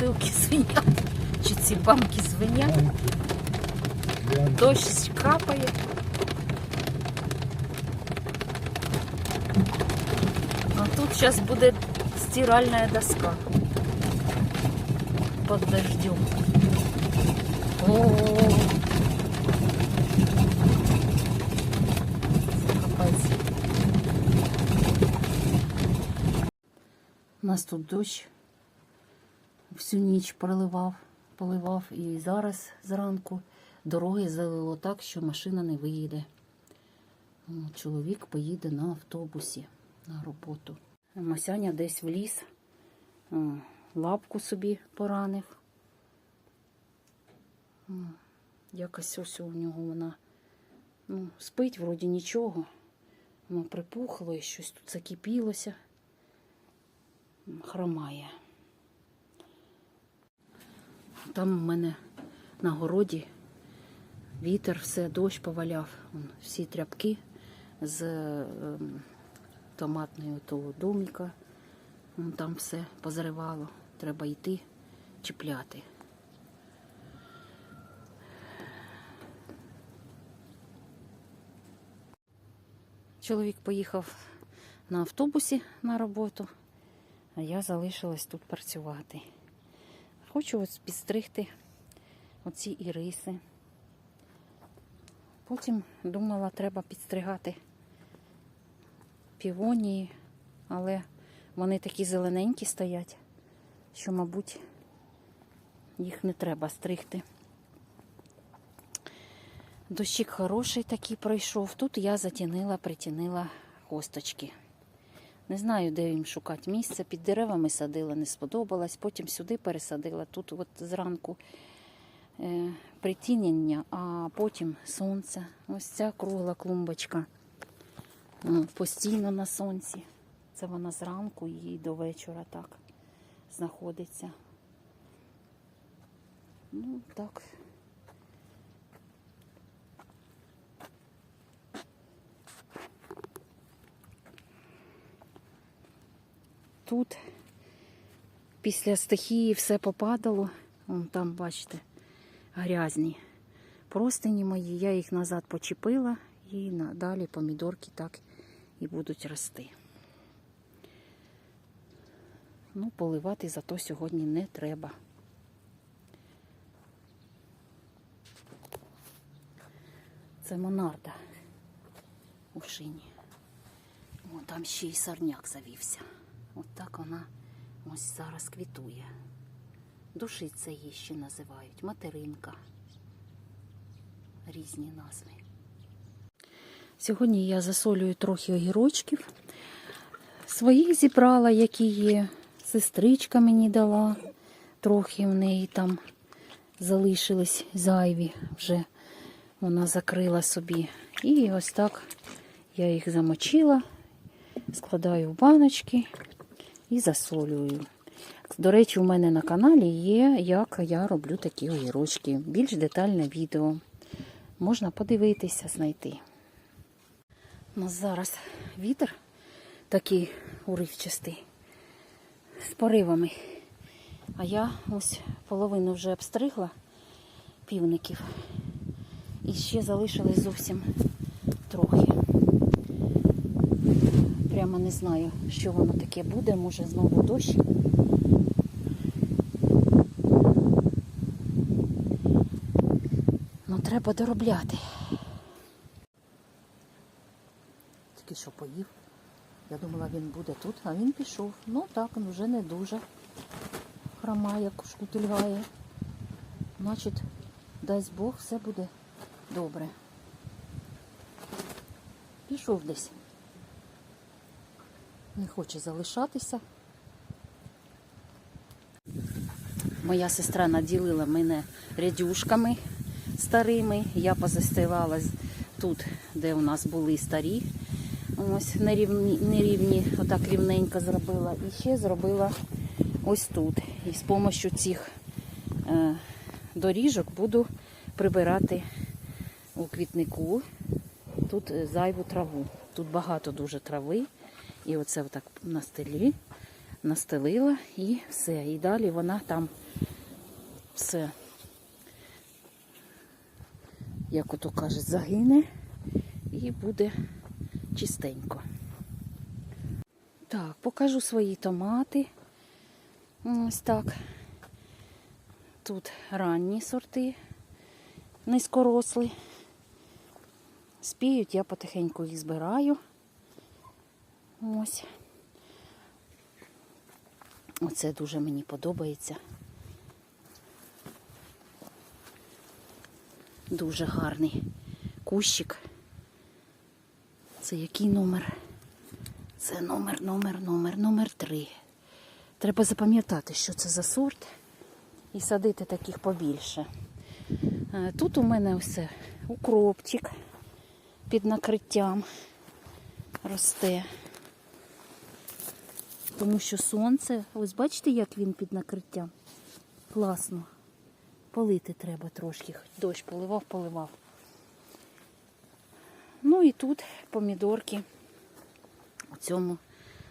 бутилки звенять, чи ці банки звенять. Дощ капає. А тут зараз буде стиральная доска под дождем. О, капець. У нас тут дощ всю ніч проливав, поливав і зараз зранку дороги залило так, що машина не виїде. Чоловік поїде на автобусі на роботу. Масяня десь в ліс, лапку собі поранив. Якось ось у нього вона ну, спить, вроді нічого. Воно припухло і щось тут закипілося. Хромає. Там у мене на городі вітер, все, дощ поваляв. Всі тряпки з ем, томатної того доміка. Там все позривало. Треба йти чіпляти. Чоловік поїхав на автобусі на роботу, а я залишилась тут працювати. Хочу ось підстригти оці іриси. Потім думала, треба підстригати півонії, але вони такі зелененькі стоять, що, мабуть, їх не треба стригти. Дощик хороший такий пройшов. Тут я затінила, притінила хосточки. Не знаю, де їм шукати місце. Під деревами садила, не сподобалось. Потім сюди пересадила. Тут от зранку е, притінення, а потім сонце. Ось ця кругла клумбочка. Ну, постійно на сонці. Це вона зранку і до вечора так знаходиться. Ну, так. Тут після стихії все попадало. Вон там, бачите, грязні простині мої. Я їх назад почепила і далі помідорки так і будуть рости. Ну, поливати зато сьогодні не треба. Це монарда у шині. О, там ще й сорняк завівся. От вона ось зараз квітує. Душиця її ще називають, материнка. Різні назви. Сьогодні я засолюю трохи огірочків. Своїх зібрала, які є. Сестричка мені дала. Трохи в неї там залишились зайві вже. Вона закрила собі. І ось так я їх замочила, складаю в баночки і засолюю. До речі, у мене на каналі є, як я роблю такі огірочки. Більш детальне відео. Можна подивитися, знайти. У нас зараз вітер такий уривчастий з поривами. А я ось половину вже обстригла півників. І ще залишилось зовсім трохи. Прямо не знаю, що воно таке буде, може знову дощ. Ну, треба доробляти. Тільки що поїв. Я думала, він буде тут, а він пішов. Ну так, він вже не дуже хромає, шкутильгає. Значить, дасть Бог, все буде добре. Пішов десь. Не хоче залишатися. Моя сестра наділила мене рядюшками старими. Я позастилала з- тут, де у нас були старі. Ось нерівні, нерівні, отак рівненько зробила. І ще зробила ось тут. І з допомогою цих е, доріжок буду прибирати у квітнику тут е, зайву траву. Тут багато дуже трави. І оце отак на стелі настелила і все. І далі вона там все, як ото кажуть, загине і буде чистенько. Так, покажу свої томати. Ось так. Тут ранні сорти, низькорослі. Спіють, я потихеньку їх збираю. Ось. Оце дуже мені подобається. Дуже гарний кущик. Це який номер? Це номер, номер, номер, номер три. Треба запам'ятати, що це за сорт, і садити таких побільше. Е, Тут у мене все укропчик під накриттям росте. Тому що сонце, ось бачите, як він під накриттям? Класно. Полити треба трошки. Дощ поливав, поливав. Ну і тут помідорки у цьому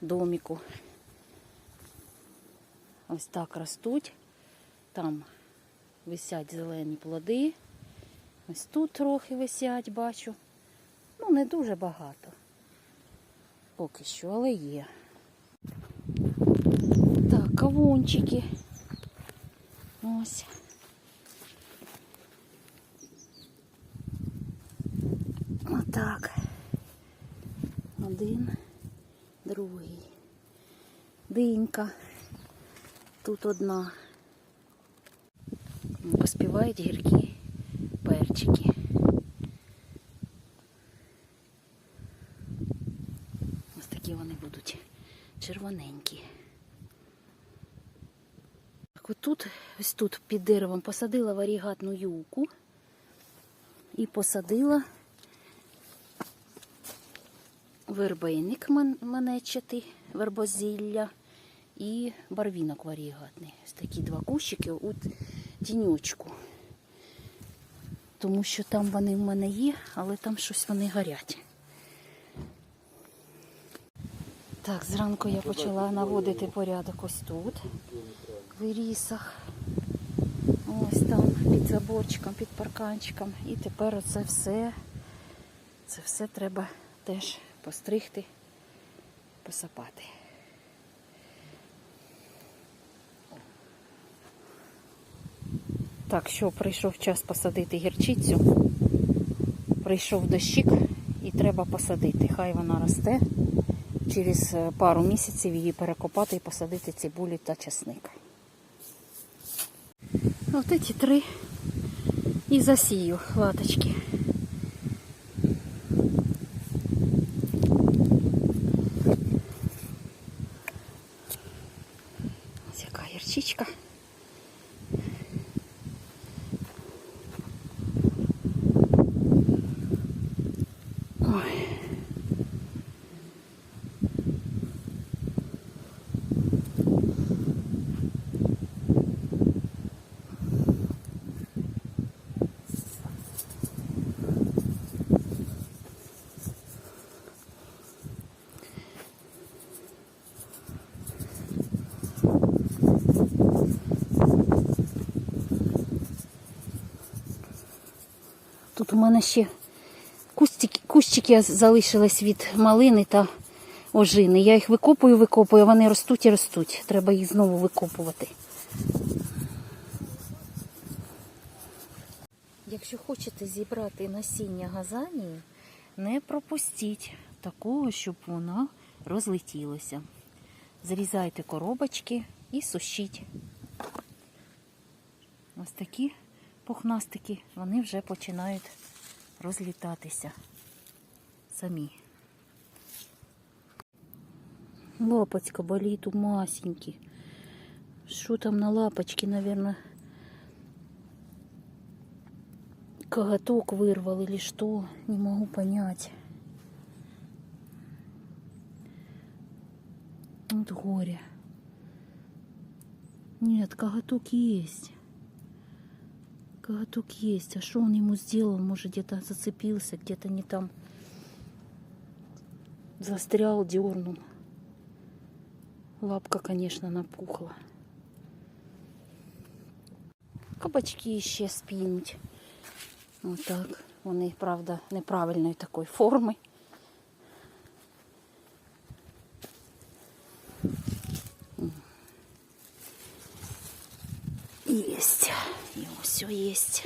доміку. Ось так ростуть. Там висять зелені плоди. Ось тут трохи висять, бачу. Ну, не дуже багато. Поки що, але є. Кавунчики. Ось. Отак. Один, другий. Динька. Тут одна. Поспівають гіркі перчики. Ось такі вони будуть червоненькі. Отут, ось тут під деревом посадила варігатну юку і посадила вербейник мен- менечатий, вербозілля і барвінок варігатний. Ось такі два кущики у тіньочку. Тому що там вони в мене є, але там щось вони горять. Так, зранку я почала наводити порядок ось тут, вирісах. Ось там під заборчиком, під парканчиком. І тепер оце все, це все треба теж постригти, посапати. Так, що прийшов час посадити гірчицю. Прийшов дощик і треба посадити. Хай вона росте. Через пару місяців її перекопати і посадити цибулю та часник. Ось эти три И засію латочки. У мене ще кустики, кущики залишились від малини та ожини. Я їх викопую, викопую, вони ростуть і ростуть. Треба їх знову викопувати. Якщо хочете зібрати насіння газанії, не пропустіть такого, щоб воно розлетілося. Зрізайте коробочки і сушіть. Ось такі пухнастики, вони вже починають розлітатися самі. Лапочка болит у масеньки. Що там на лапочке, наверное, коготок вырвал или что, не могу понять. Вот горе. Нет, коготок есть. Коготок есть. А что он ему сделал? Может, где-то зацепился, где-то не там застрял, дернул. Лапка, звісно, напухла. Кабачки ще спінуть. Отак. Вони, правда, неправильної такої форми. Єсть.